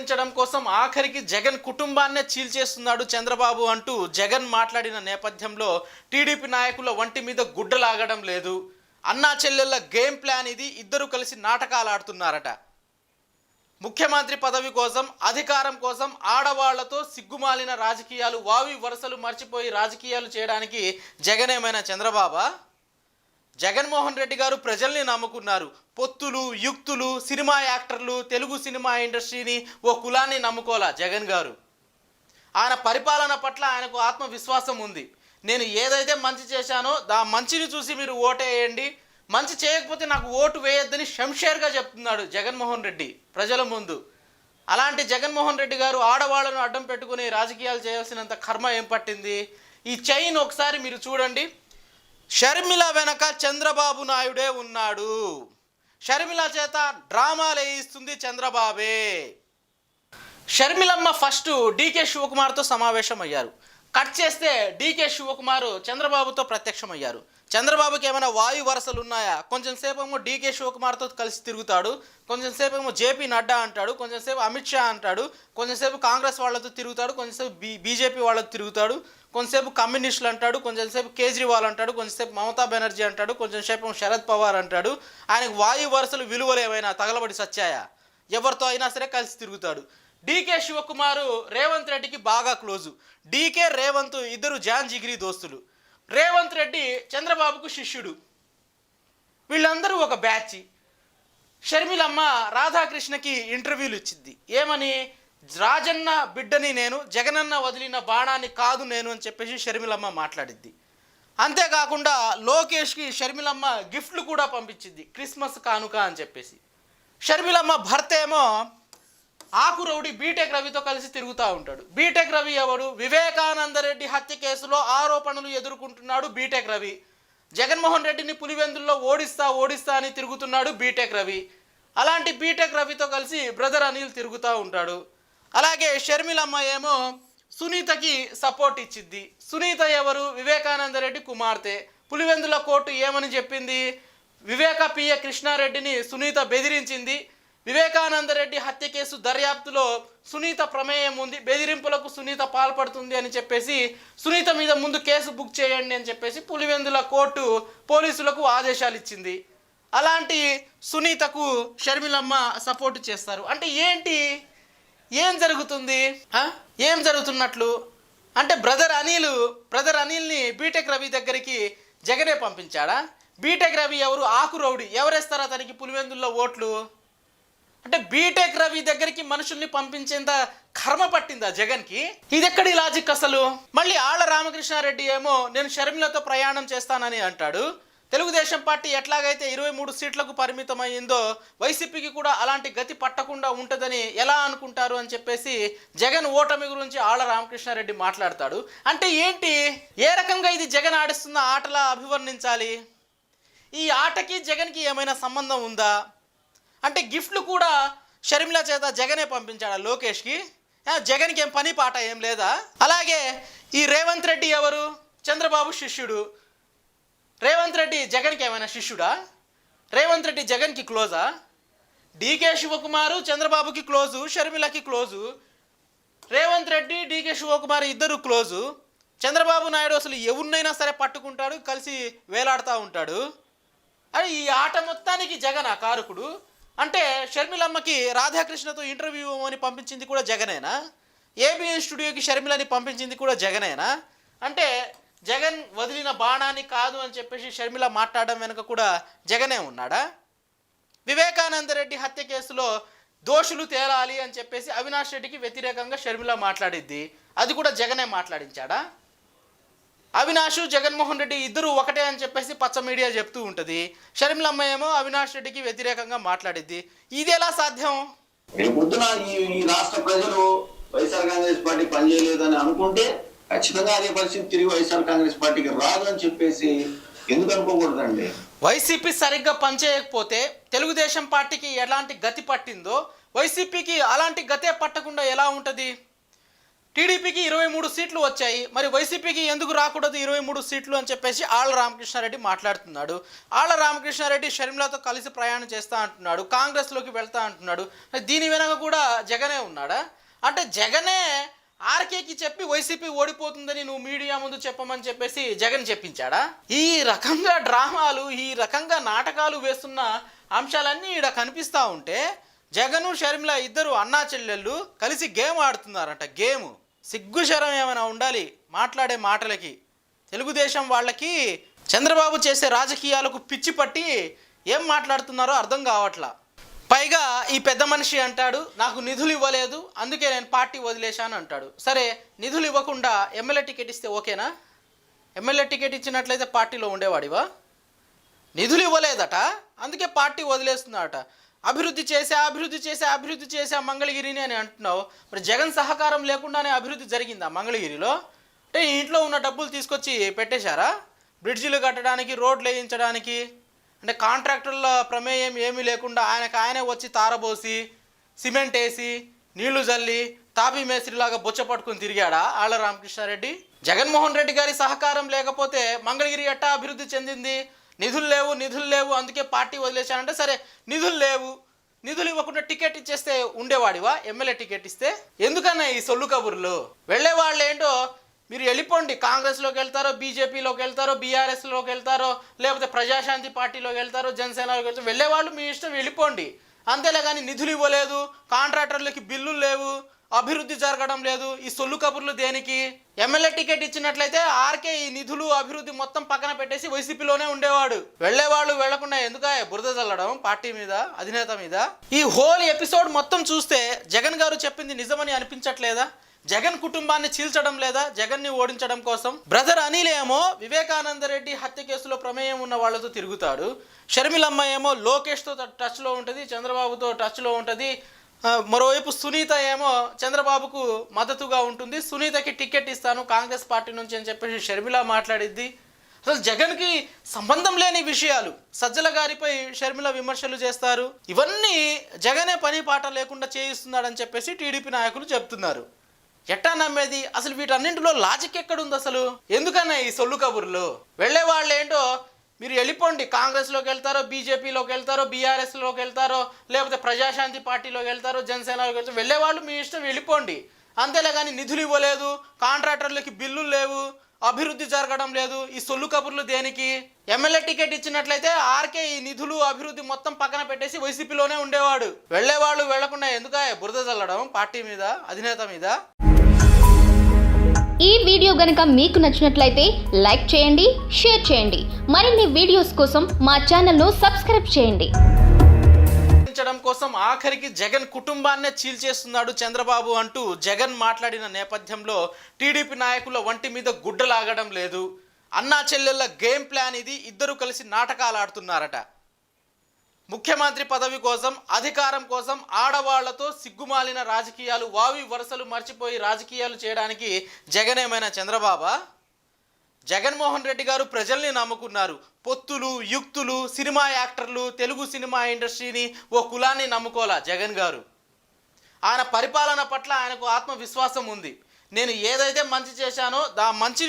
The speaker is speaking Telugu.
ఉంచడం కోసం ఆఖరికి జగన్ కుటుంబాన్నే చీల్చేస్తున్నాడు చంద్రబాబు అంటూ జగన్ మాట్లాడిన నేపథ్యంలో టీడీపీ నాయకుల వంటి మీద గుడ్డలాగడం లేదు. అన్నా చెల్లెళ్ళ గేమ్ ప్లాన్ ఇది ఇద్దరు కలిసి నాటకాలు ఆడుతున్నారట. ముఖ్యమంత్రి పదవి కోసం అధికారం కోసం ఆడవాళ్ళతో సిగ్గుమాలిన రాజకీయాలు వావి వరుసలు మర్చిపోయి రాజకీయాలు చేయడానికి జగన్ ఏమైనా చంద్రబాబా? జగన్మోహన్ రెడ్డి గారు ప్రజల్ని నమ్ముకున్నారు. పొత్తులు యుక్తులు సినిమా యాక్టర్లు తెలుగు సినిమా ఇండస్ట్రీని ఓ కులాన్ని నమ్ముకోలా జగన్ గారు? ఆయన పరిపాలన పట్ల ఆయనకు ఆత్మవిశ్వాసం ఉంది. నేను ఏదైతే మంచి చేశానో దా మంచిని చూసి మీరు ఓటేయండి. మంచి చేయకపోతే నాకు ఓటు వేయొద్దని షంషేర్గా చెప్తున్నాడు జగన్మోహన్ రెడ్డి ప్రజల ముందు. అలాంటి జగన్మోహన్ రెడ్డి గారు ఆడవాళ్ళను అడ్డం పెట్టుకుని రాజకీయాలు చేయాల్సినంత కర్మ ఏం పట్టింది? ఈ చైన్ ఒకసారి మీరు చూడండి. షర్మిల వెనక చంద్రబాబు నాయుడే ఉన్నాడు. షర్మిల చేత డ్రామాలు వేయిస్తుంది చంద్రబాబే. షర్మిలమ్మ ఫస్ట్ డీకే శివకుమార్తో సమావేశం అయ్యారు కట్ చేస్తే డీకే శివకుమార్ చంద్రబాబుతో ప్రత్యక్షమయ్యారు. చంద్రబాబుకి ఏమైనా వాయు వరసలు ఉన్నాయా కొంచెం సేపు ఏమో డీకే శివకుమార్తో కలిసి తిరుగుతాడు. కొంచెం సేపు ఏమో జేపీ నడ్డా అంటాడు. కొంచెం సేపు అమిత్ షా అంటాడు. కొంచెం సేపు కాంగ్రెస్ వాళ్ళతో తిరుగుతాడు. కొంచెంసేపు బీ బీజేపీ వాళ్ళతో తిరుగుతాడు. కొంతసేపు కమ్యూనిస్టులు అంటాడు కొంచెం సేపు కేజ్రీవాల్ అంటాడు కొంచెంసేపు మమతా బెనర్జీ అంటాడు కొంచెం సేపు శరద్ పవార్ అంటాడు. ఆయనకు వాయు వరుసలు విలువలు ఏమైనా తగలబడి సచ్చాయా? ఎవరితో అయినా సరే కలిసి తిరుగుతాడు. డీకే శివకుమారు రేవంత్ రెడ్డికి బాగా క్లోజు. డీకే రేవంత్ ఇద్దరు జాన్ జిగిరి దోస్తులు. రేవంత్ రెడ్డి చంద్రబాబుకు శిష్యుడు. వీళ్ళందరూ ఒక బ్యాచ్. షర్మిలమ్మ రాధాకృష్ణకి ఇంటర్వ్యూలు ఇచ్చింది ఏమని? రాజన్న బిడ్డని నేను జగనన్న వదిలిన బాణాన్ని కాదు నేను అని చెప్పేసి షర్మిలమ్మ మాట్లాడిద్ది. అంతేకాకుండా లోకేష్కి షర్మిలమ్మ గిఫ్ట్లు కూడా పంపించింది క్రిస్మస్ కానుక అని చెప్పేసి. షర్మిలమ్మ భర్త ఏమో ఆకు రౌడి బీటెక్ రవితో కలిసి తిరుగుతూ ఉంటాడు. బీటెక్ రవి ఎవడు? వివేకానంద రెడ్డి హత్య కేసులో ఆరోపణలు ఎదుర్కొంటున్నాడు బీటెక్ రవి. జగన్మోహన్ రెడ్డిని పులివెందుల్లో ఓడిస్తా ఓడిస్తా అని తిరుగుతున్నాడు బీటెక్ రవి. అలాంటి బీటెక్ రవితో కలిసి బ్రదర్ అనిల్ తిరుగుతూ ఉంటాడు. అలాగే షర్మిలమ్మ ఏమో సునీతకి సపోర్ట్ ఇచ్చిద్ది. సునీత ఎవరు? వివేకానంద రెడ్డి కుమార్తె. పులివెందుల కోర్టు ఏమని చెప్పింది? వివేక పియ కృష్ణారెడ్డిని సునీత బెదిరించింది. వివేకానంద రెడ్డి హత్య కేసు దర్యాప్తులో సునీత ప్రమేయం ఉంది. బెదిరింపులకు సునీత పాల్పడుతుంది అని చెప్పేసి సునీత మీద ముందు కేసు బుక్ చేయండి అని చెప్పేసి పులివెందుల కోర్టు పోలీసులకు ఆదేశాలు ఇచ్చింది. అలాంటి సునీతకు షర్మిలమ్మ సపోర్ట్ చేస్తారు. అంటే ఏంటి? ఏం జరుగుతుంది? ఏం జరుగుతున్నట్లు? అంటే బ్రదర్ అనిల్ బ్రదర్ అనిల్ని బీటెక్ రవి దగ్గరికి జగనే పంపించాడా? బీటెక్ రవి ఎవరు? ఆకు రౌడి. ఎవరేస్తారు అతనికి పులివెందుల్లో ఓట్లు? అంటే బీటెక్ రవి దగ్గరికి మనుషుల్ని పంపించేంత కర్మ పట్టిందా జగన్కి? ఇది ఎక్కడి లాజిక్ అసలు? మళ్ళీ ఆళ్ళ రామకృష్ణారెడ్డి ఏమో నేను షర్మిలతో ప్రయాణం చేస్తానని అంటాడు. తెలుగుదేశం పార్టీ ఎట్లాగైతే ఇరవై మూడు సీట్లకు పరిమితమైందో వైసీపీకి కూడా అలాంటి గతి పట్టకుండా ఉంటుందని ఎలా అనుకుంటారు అని చెప్పేసి జగన్ ఓటమి గురించి ఆళ్ళ రామకృష్ణారెడ్డి మాట్లాడతాడు. అంటే ఏంటి? ఏ రకంగా ఇది జగన్ ఆడిస్తున్న ఆటలా అభివర్ణించాలి? ఈ ఆటకి జగన్కి ఏమైనా సంబంధం ఉందా? అంటే గిఫ్ట్లు కూడా షర్మిల చేత జగనే పంపించాడా లోకేష్కి? జగన్కి ఏం పని పాట ఏం లేదా? అలాగే ఈ రేవంత్ రెడ్డి ఎవరు? చంద్రబాబు శిష్యుడు. రేవంత్ రెడ్డి జగన్కి ఏమైనా శిష్యుడా? రేవంత్ రెడ్డి జగన్కి క్లోజా? డీకే శివకుమారు చంద్రబాబుకి క్లోజు షర్మిలకి క్లోజు. రేవంత్ రెడ్డి డీకే శివకుమార్ ఇద్దరు క్లోజు. చంద్రబాబు నాయుడు అసలు ఎవరినైనా సరే పట్టుకుంటాడు కలిసి వేలాడుతూ ఉంటాడు. అది ఈ ఆట మొత్తానికి జగన్ ఆ కారకుడు? అంటే షర్మిలమ్మకి రాధాకృష్ణతో ఇంటర్వ్యూ అని పంపించింది కూడా జగనేనా? ఏబిఎన్ స్టూడియోకి షర్మిలని పంపించింది కూడా జగనేనా? అంటే జగన్ వదిలిన బాణాన్ని కాదు అని చెప్పేసి షర్మిల మాట్లాడడం వెనుక కూడా జగనే ఉన్నాడా? వివేకానంద రెడ్డి హత్య కేసులో దోషులు తేలాలి అని చెప్పేసి అవినాష్ రెడ్డికి వ్యతిరేకంగా షర్మిల మాట్లాడిద్ది. అది కూడా జగనే మాట్లాడించాడా? అవినాష్ జగన్మోహన్ రెడ్డి ఇద్దరు ఒకటే అని చెప్పేసి పచ్చ మీడియా చెప్తూ ఉంటుంది. షర్మిలమ్మ ఏమో అవినాష్ రెడ్డికి వ్యతిరేకంగా మాట్లాడిద్ది. ఇది ఎలా సాధ్యం? ఈ ఈ రాష్ట్ర ప్రజలు వైఎస్ఆర్ కాంగ్రెస్ పార్టీ పనిచేయలేదని అనుకుంటే ఖచ్చితంగా అదే పరిస్థితి తిరిగి వైఎస్ఆర్ కాంగ్రెస్ పార్టీకి రాదు అని చెప్పేసి ఎందుకు అనుకోకూడదండి? వైసీపీ సరిగ్గా పనిచేయకపోతే తెలుగుదేశం పార్టీకి ఎలాంటి గతి పట్టిందో వైసీపీకి అలాంటి గతే పట్టకుండా ఎలా ఉంటుంది? టీడీపీకి ఇరవై మూడు సీట్లు వచ్చాయి మరి వైసీపీకి ఎందుకు రాకూడదు ఇరవై మూడు సీట్లు అని చెప్పేసి ఆళ్ళ రామకృష్ణారెడ్డి మాట్లాడుతున్నాడు. ఆళ్ళ రామకృష్ణారెడ్డి షర్మిలతో కలిసి ప్రయాణం చేస్తా అంటున్నాడు కాంగ్రెస్లోకి వెళ్తా అంటున్నాడు. దీని వెనక కూడా జగనే ఉన్నాడా? అంటే జగనే ఆర్కేకి చెప్పి వైసీపీ ఓడిపోతుందని నువ్వు మీడియా ముందు చెప్పమని చెప్పేసి జగన్ చెప్పించాడా? ఈ రకంగా డ్రామాలు ఈ రకంగా నాటకాలు వేస్తున్న అంశాలన్నీ ఇక్కడ కనిపిస్తూ ఉంటే జగను షర్మిల ఇద్దరు అన్నా చెల్లెళ్ళు కలిసి గేమ్ ఆడుతున్నారంట గేమ్. సిగ్గు శరం ఏమైనా ఉండాలి? మాట్లాడే మాటలకి. తెలుగుదేశం వాళ్ళకి చంద్రబాబు చేసే రాజకీయాలకు పిచ్చి పట్టి ఏం మాట్లాడుతున్నారో అర్థం కావట్లా. పైగా ఈ పెద్ద మనిషి అంటాడు నాకు నిధులు ఇవ్వలేదు అందుకే నేను పార్టీ వదిలేశాను అంటాడు. సరే నిధులు ఇవ్వకుండా ఎమ్మెల్యే టికెట్ ఇస్తే ఓకేనా? ఎమ్మెల్యే టికెట్ ఇచ్చినట్లయితే పార్టీలో ఉండేవాడివా? నిధులు ఇవ్వలేదట అందుకే పార్టీ వదిలేస్తున్నాడట. అభివృద్ధి చేసా అభివృద్ధి చేసా అభివృద్ధి చేసా మంగళగిరిని అని అంటున్నావు. మరి జగన్ సహకారం లేకుండానే అభివృద్ధి జరిగిందా మంగళగిరిలో? అంటే ఇంట్లో ఉన్న డబ్బులు తీసుకొచ్చి పెట్టేశారా? బ్రిడ్జిలు కట్టడానికి రోడ్లు వేయించడానికి? అంటే కాంట్రాక్టర్ల ప్రమేయం ఏమీ లేకుండా ఆయనకు ఆయనే వచ్చి తారబోసి సిమెంట్ వేసి నీళ్ళు జల్లి తాపీ మేస్త్రిలాగా బొచ్చ పట్టుకుని తిరిగాడా ఆళ్ళ రామకృష్ణారెడ్డి? జగన్మోహన్ రెడ్డి గారి సహకారం లేకపోతే మంగళగిరి ఎట్టా అభివృద్ధి చెందింది? నిధులు లేవు నిధులు లేవు అందుకే పార్టీ వదిలేశానంటే సరే నిధులు లేవు. నిధులు ఇవ్వకుండా టికెట్ ఇచ్చేస్తే ఉండేవాడివా? ఎమ్మెల్యే టికెట్ ఇస్తే? ఎందుకన్నా ఈ సొల్లు కబుర్లు? వెళ్ళే వాళ్ళు ఏంటో మీరు వెళ్ళిపోండి. కాంగ్రెస్లోకి వెళ్తారో బీజేపీలోకి వెళ్తారో బీఆర్ఎస్లోకి వెళ్తారో లేకపోతే ప్రజాశాంతి పార్టీలోకి వెళ్తారో జనసేనలోకి వెళ్తారో వెళ్ళేవాళ్ళు మీ ఇష్టం వెళ్ళిపోండి. అంతేలే కానీ నిధులు ఇవ్వలేదు కాంట్రాక్టర్లకి బిల్లులు లేవు అభివృద్ధి జరగడం లేదు. ఈ సొల్లు కబుర్లు దేనికి? ఎమ్మెల్యే టికెట్ ఇచ్చినట్లయితే ఆర్కే ఈ నిధులు అభివృద్ధి మొత్తం పక్కన పెట్టేసి వైసీపీలోనే ఉండేవాడు. వెళ్ళేవాళ్ళు వెళ్ళకుండా ఎందుక బురద చల్లడం పార్టీ మీద అధినేత మీద? ఈ హోల్ ఎపిసోడ్ మొత్తం చూస్తే జగన్ గారు చెప్పింది నిజమని అనిపించట్లేదా? జగన్ కుటుంబాన్ని చీల్చడం లేదా జగన్ని ఓడించడం కోసం బ్రదర్ అనిల్ ఏమో వివేకానంద రెడ్డి హత్య కేసులో ప్రమేయం ఉన్న వాళ్ళతో తిరుగుతాడు. షర్మిలమ్మ ఏమో లోకేష్తో టచ్లో ఉంటుంది చంద్రబాబుతో టచ్లో ఉంటుంది. మరోవైపు సునీత ఏమో చంద్రబాబుకు మద్దతుగా ఉంటుంది. సునీతకి టికెట్ ఇస్తాను కాంగ్రెస్ పార్టీ నుంచి అని చెప్పేసి షర్మిల మాట్లాడిద్ది. అసలు జగన్కి సంబంధం లేని విషయాలు. సజ్జల గారిపై షర్మిల విమర్శలు చేస్తారు. ఇవన్నీ జగనే పని పాట లేకుండా చేయిస్తున్నాడని చెప్పేసి టీడీపీ నాయకులు చెప్తున్నారు. ఎట్టా నమ్మేది? అసలు వీటన్నింటిలో లాజిక్ ఎక్కడుంది అసలు? ఎందుకన్నా ఈ సొల్లు కబుర్లు? వెళ్ళే వాళ్ళు ఏంటో మీరు వెళ్ళిపోండి. కాంగ్రెస్లోకి వెళ్తారో బీజేపీలోకి వెళ్తారో బీఆర్ఎస్లోకి వెళ్తారో లేకపోతే ప్రజాశాంతి పార్టీలోకి వెళ్తారో జనసేనలోకి వెళ్తారో వెళ్ళే వాళ్ళు మీ ఇష్టం వెళ్ళిపోండి. అంతేలే కానీ నిధులు ఇవ్వలేదు కాంట్రాక్టర్లకి బిల్లులు లేవు అభివృద్ధి జరగడం లేదు. ఈ సొల్లు కబుర్లు దేనికి? ఎమ్మెల్యే టికెట్ ఇచ్చినట్లయితే ఆర్కే ఈ నిధులు అభివృద్ధి మొత్తం పక్కన పెట్టేసి వైసీపీలోనే ఉండేవాడు. వెళ్ళేవాళ్ళు వెళ్ళకుండా ఎందుక బురద చల్లడం పార్టీ మీద? అధినేత మీద? ఈ వీడియో గనుక మీకు నచ్చినట్లయితే లైక్ చేయండి షేర్ చేయండి. మరిన్ని వీడియోస్ కోసం మా ఛానల్ను సబ్స్క్రైబ్ చేయండి. కోసం ఆఖరికి జగన్ కుటుంబాన్నే చీల్చేస్తున్నాడు చంద్రబాబు అంటూ జగన్ మాట్లాడిన నేపథ్యంలో టీడీపీ నాయకుల వంటి మీద గుడ్డలాగడం లేదు. అన్నా చెల్లెళ్ళ గేమ్ ప్లాన్ ఇది ఇద్దరు కలిసి నాటకాలు ఆడుతున్నారట. ముఖ్యమంత్రి పదవి కోసం అధికారం కోసం ఆడవాళ్ళతో సిగ్గుమాలిన రాజకీయాలు వావి వరుసలు మర్చిపోయి రాజకీయాలు చేయడానికి జగన్ ఏమైనా చంద్రబాబా. జగన్మోహన్ రెడ్డి గారు ప్రజల్ని నమ్ముకున్నారు. పొత్తులు యుక్తులు సినిమా యాక్టర్లు తెలుగు సినిమా ఇండస్ట్రీని ఓ కులాన్ని నమ్ముకోలా జగన్ గారు? ఆయన పరిపాలన పట్ల ఆయనకు ఆత్మవిశ్వాసం ఉంది. నేను ఏదైతే మంచి చేశానో దా మంచిని